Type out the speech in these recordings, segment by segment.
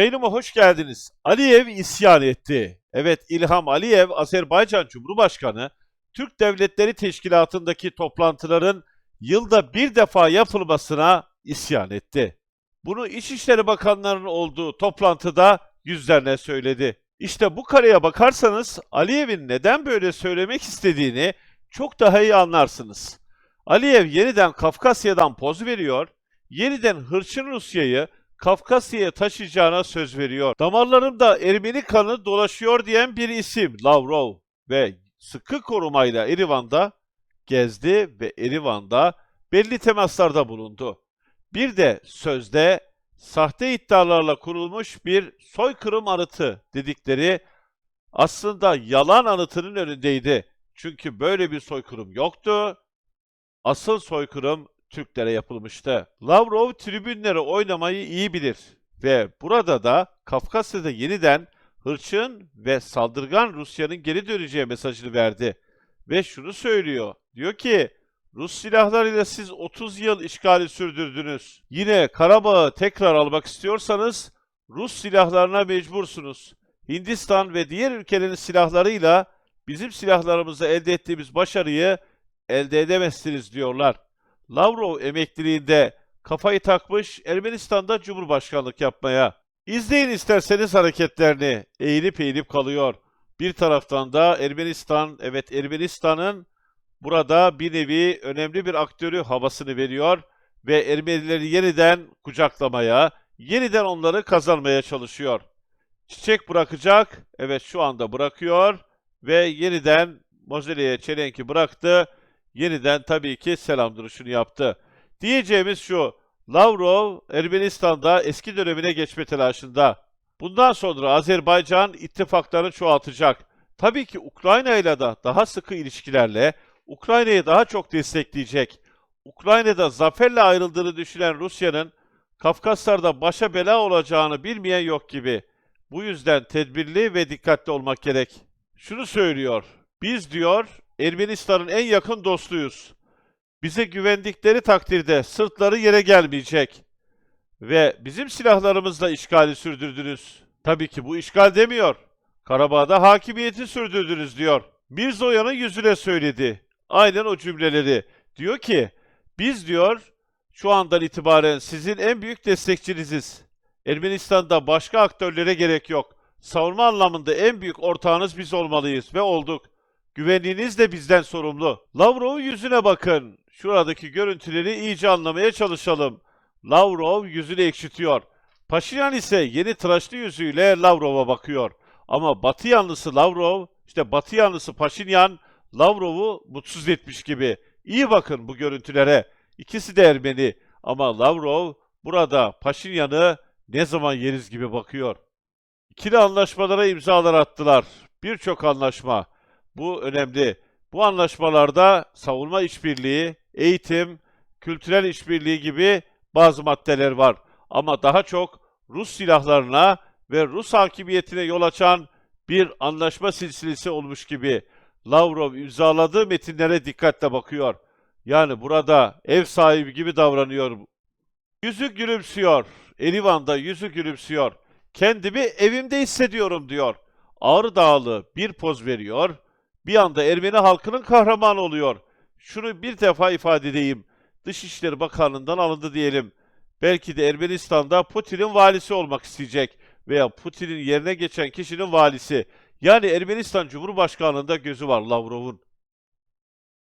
Yayınıma hoş geldiniz. Aliyev isyan etti. Evet İlham Aliyev, Azerbaycan Cumhurbaşkanı, Türk Devletleri Teşkilatı'ndaki toplantıların yılda bir defa yapılmasına isyan etti. Bunu İçişleri Bakanlarının olduğu toplantıda yüzlerine söyledi. İşte bu kareye bakarsanız Aliyev'in neden böyle söylemek istediğini çok daha iyi anlarsınız. Aliyev yeniden Kafkasya'dan poz veriyor, yeniden hırçın Rusya'yı Kafkasya'ya taşıyacağına söz veriyor. Damarlarımda Ermeni kanı dolaşıyor diyen bir isim Lavrov ve sıkı korumayla Erivan'da gezdi ve Erivan'da belli temaslarda bulundu. Bir de sözde sahte iddialarla kurulmuş bir soykırım anıtı dedikleri aslında yalan anıtının önündeydi. Çünkü böyle bir soykırım yoktu. Asıl soykırım Türklere yapılmıştı. Lavrov tribünlere oynamayı iyi bilir ve burada da Kafkasya'da yeniden hırçın ve saldırgan Rusya'nın geri döneceği mesajını verdi. Ve şunu söylüyor. Diyor ki Rus silahlarıyla siz 30 yıl işgali sürdürdünüz. Yine Karabağ'ı tekrar almak istiyorsanız Rus silahlarına mecbursunuz. Hindistan ve diğer ülkelerin silahlarıyla bizim silahlarımızla elde ettiğimiz başarıyı elde edemezsiniz diyorlar. Lavrov emekliliğinde kafayı takmış Ermenistan'da cumhurbaşkanlık yapmaya. İzleyin isterseniz hareketlerini. Eğilip eğilip kalıyor. Bir taraftan da Ermenistan, evet Ermenistan'ın burada bir nevi önemli bir aktörü havasını veriyor ve Ermenileri yeniden kucaklamaya, yeniden onları kazanmaya çalışıyor. Çiçek bırakacak, evet şu anda bırakıyor ve yeniden Mozeleye çelenki bıraktı yeniden tabii ki selam duruşunu yaptı. Diyeceğimiz şu, Lavrov Ermenistan'da eski dönemine geçme telaşında. Bundan sonra Azerbaycan ittifakları çoğaltacak. Tabii ki Ukrayna ile de daha sıkı ilişkilerle Ukrayna'yı daha çok destekleyecek. Ukrayna'da zaferle ayrıldığını düşünen Rusya'nın Kafkaslar'da başa bela olacağını bilmeyen yok gibi. Bu yüzden tedbirli ve dikkatli olmak gerek. Şunu söylüyor. Biz diyor Ermenistan'ın en yakın dostuyuz. Bize güvendikleri takdirde sırtları yere gelmeyecek. Ve bizim silahlarımızla işgali sürdürdünüz. Tabii ki bu işgal demiyor. Karabağ'da hakimiyeti sürdürdünüz diyor. Mirzoyan'ın yüzüne söyledi. Aynen o cümleleri. Diyor ki, biz diyor şu andan itibaren sizin en büyük destekçiniziz. Ermenistan'da başka aktörlere gerek yok. Savunma anlamında en büyük ortağınız biz olmalıyız ve olduk. Güvenliğiniz de bizden sorumlu. Lavrov'un yüzüne bakın. Şuradaki görüntüleri iyice anlamaya çalışalım. Lavrov yüzünü ekşitiyor. Paşinyan ise yeni tıraşlı yüzüyle Lavrov'a bakıyor. Ama Batı yanlısı Lavrov, işte Batı yanlısı Paşinyan, Lavrov'u mutsuz etmiş gibi. İyi bakın bu görüntülere. İkisi de Ermeni. Ama Lavrov burada Paşinyan'ı ne zaman yeriz gibi bakıyor. İkili anlaşmalara imzalar attılar. Birçok anlaşma. Bu önemli. Bu anlaşmalarda savunma işbirliği, eğitim, kültürel işbirliği gibi bazı maddeler var. Ama daha çok Rus silahlarına ve Rus hakimiyetine yol açan bir anlaşma silsilesi olmuş gibi. Lavrov imzaladığı metinlere dikkatle bakıyor. Yani burada ev sahibi gibi davranıyor. Yüzü gülümsüyor. Erivan'da yüzü gülümsüyor. Kendimi evimde hissediyorum diyor. Ağrı Dağlı bir poz veriyor bir anda Ermeni halkının kahramanı oluyor. Şunu bir defa ifade edeyim. Dışişleri Bakanlığı'ndan alındı diyelim. Belki de Ermenistan'da Putin'in valisi olmak isteyecek veya Putin'in yerine geçen kişinin valisi. Yani Ermenistan Cumhurbaşkanlığında gözü var Lavrov'un.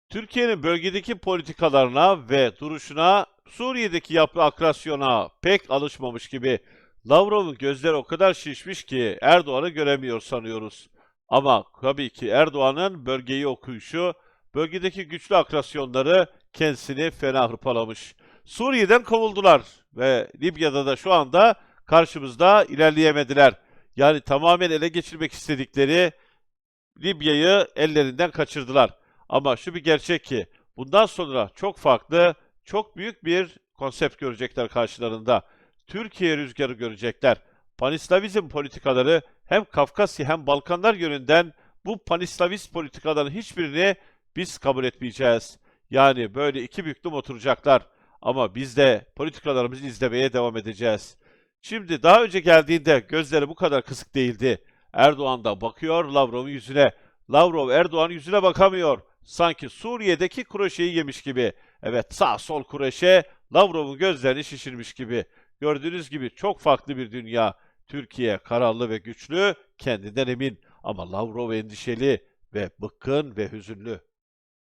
Türkiye'nin bölgedeki politikalarına ve duruşuna, Suriye'deki yaptığı akrasyona pek alışmamış gibi Lavrov'un gözleri o kadar şişmiş ki Erdoğan'ı göremiyor sanıyoruz. Ama tabii ki Erdoğan'ın bölgeyi okuyuşu, bölgedeki güçlü akrasyonları kendisini fena hırpalamış. Suriye'den kovuldular ve Libya'da da şu anda karşımızda ilerleyemediler. Yani tamamen ele geçirmek istedikleri Libya'yı ellerinden kaçırdılar. Ama şu bir gerçek ki bundan sonra çok farklı, çok büyük bir konsept görecekler karşılarında. Türkiye rüzgarı görecekler. Panislavizm politikaları hem Kafkasya hem Balkanlar yönünden bu panislavist politikaların hiçbirini biz kabul etmeyeceğiz. Yani böyle iki büklüm oturacaklar. Ama biz de politikalarımızı izlemeye devam edeceğiz. Şimdi daha önce geldiğinde gözleri bu kadar kısık değildi. Erdoğan da bakıyor Lavrov'un yüzüne. Lavrov Erdoğan yüzüne bakamıyor. Sanki Suriye'deki kroşeyi yemiş gibi. Evet sağ sol kroşe Lavrov'un gözlerini şişirmiş gibi. Gördüğünüz gibi çok farklı bir dünya. Türkiye kararlı ve güçlü, kendinden emin. Ama Lavrov endişeli ve bıkkın ve hüzünlü.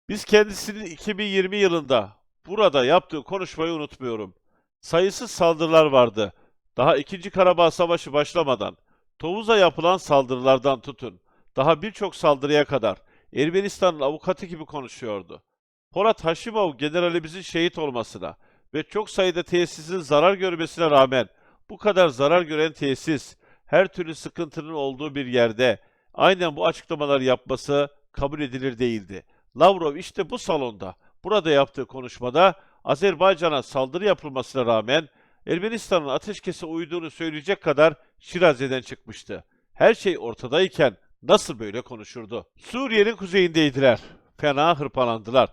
Biz kendisinin 2020 yılında burada yaptığı konuşmayı unutmuyorum. Sayısız saldırılar vardı. Daha 2. Karabağ Savaşı başlamadan, Tovuz'a yapılan saldırılardan tutun, daha birçok saldırıya kadar Ermenistan'ın avukatı gibi konuşuyordu. Polat Haşimov generalimizin şehit olmasına ve çok sayıda tesisin zarar görmesine rağmen bu kadar zarar gören tesis, her türlü sıkıntının olduğu bir yerde aynen bu açıklamaları yapması kabul edilir değildi. Lavrov işte bu salonda, burada yaptığı konuşmada Azerbaycan'a saldırı yapılmasına rağmen Ermenistan'ın ateşkese uyduğunu söyleyecek kadar Şiraze'den çıkmıştı. Her şey ortadayken nasıl böyle konuşurdu? Suriye'nin kuzeyindeydiler. Fena hırpalandılar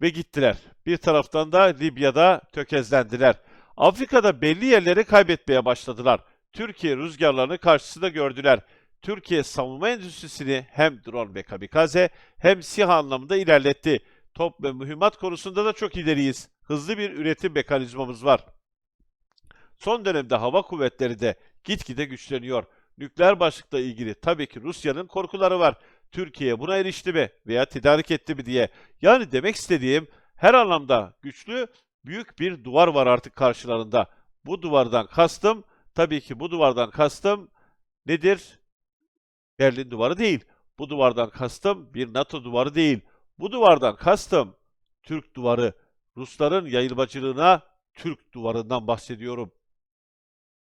ve gittiler. Bir taraftan da Libya'da tökezlendiler. Afrika'da belli yerleri kaybetmeye başladılar. Türkiye rüzgarlarını karşısında gördüler. Türkiye savunma endüstrisini hem drone ve kamikaze hem SİHA anlamında ilerletti. Top ve mühimmat konusunda da çok ileriyiz. Hızlı bir üretim mekanizmamız var. Son dönemde hava kuvvetleri de gitgide güçleniyor. Nükleer başlıkla ilgili tabii ki Rusya'nın korkuları var. Türkiye buna erişti mi veya tedarik etti mi diye. Yani demek istediğim her anlamda güçlü büyük bir duvar var artık karşılarında. Bu duvardan kastım tabii ki bu duvardan kastım nedir? Berlin duvarı değil. Bu duvardan kastım bir NATO duvarı değil. Bu duvardan kastım Türk duvarı. Rusların yayılmacılığına Türk duvarından bahsediyorum.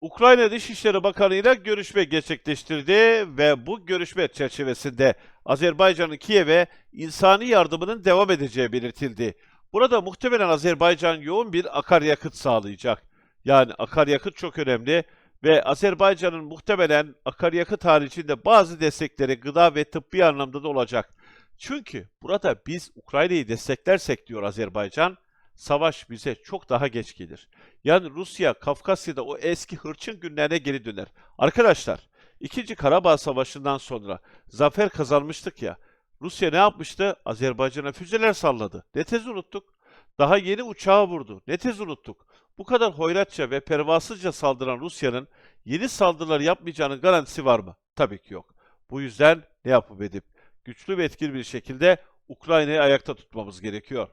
Ukrayna Dışişleri Bakanı ile görüşme gerçekleştirdi ve bu görüşme çerçevesinde Azerbaycan'ın Kiev'e insani yardımının devam edeceği belirtildi. Burada muhtemelen Azerbaycan yoğun bir akaryakıt sağlayacak. Yani akaryakıt çok önemli ve Azerbaycan'ın muhtemelen akaryakıt haricinde bazı destekleri gıda ve tıbbi anlamda da olacak. Çünkü burada biz Ukrayna'yı desteklersek diyor Azerbaycan, savaş bize çok daha geç gelir. Yani Rusya Kafkasya'da o eski hırçın günlerine geri döner. Arkadaşlar, 2. Karabağ Savaşı'ndan sonra zafer kazanmıştık ya. Rusya ne yapmıştı? Azerbaycan'a füzeler salladı. Ne tez unuttuk? Daha yeni uçağı vurdu. Ne tez unuttuk? Bu kadar hoyratça ve pervasızca saldıran Rusya'nın yeni saldırılar yapmayacağının garantisi var mı? Tabii ki yok. Bu yüzden ne yapıp edip güçlü ve etkili bir şekilde Ukrayna'yı ayakta tutmamız gerekiyor.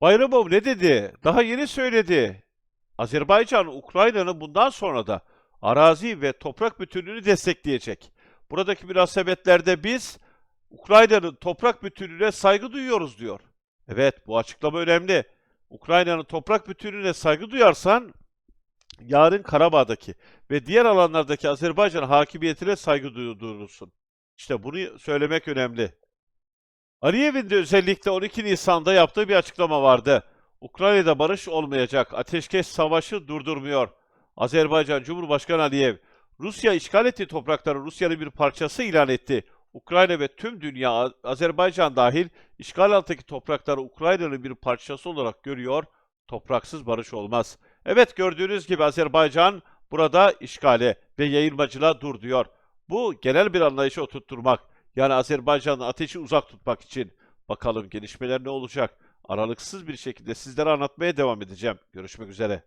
Bayramov ne dedi? Daha yeni söyledi. Azerbaycan, Ukrayna'nın bundan sonra da arazi ve toprak bütünlüğünü destekleyecek. Buradaki münasebetlerde biz Ukrayna'nın toprak bütünlüğüne saygı duyuyoruz diyor. Evet, bu açıklama önemli. Ukrayna'nın toprak bütünlüğüne saygı duyarsan yarın Karabağ'daki ve diğer alanlardaki Azerbaycan hakimiyetine saygı duyurursun. İşte bunu söylemek önemli. Aliyev'in de özellikle 12 Nisan'da yaptığı bir açıklama vardı. Ukrayna'da barış olmayacak, ateşkes savaşı durdurmuyor. Azerbaycan Cumhurbaşkanı Aliyev, Rusya işgal ettiği toprakları Rusya'nın bir parçası ilan etti. Ukrayna ve tüm dünya, Azerbaycan dahil, işgal altındaki toprakları Ukrayna'nın bir parçası olarak görüyor. Topraksız barış olmaz. Evet gördüğünüz gibi Azerbaycan burada işgale ve yayılmacılığa dur diyor. Bu genel bir anlayışı oturtturmak. Yani Azerbaycan'ın ateşi uzak tutmak için. Bakalım gelişmeler ne olacak? Aralıksız bir şekilde sizlere anlatmaya devam edeceğim. Görüşmek üzere.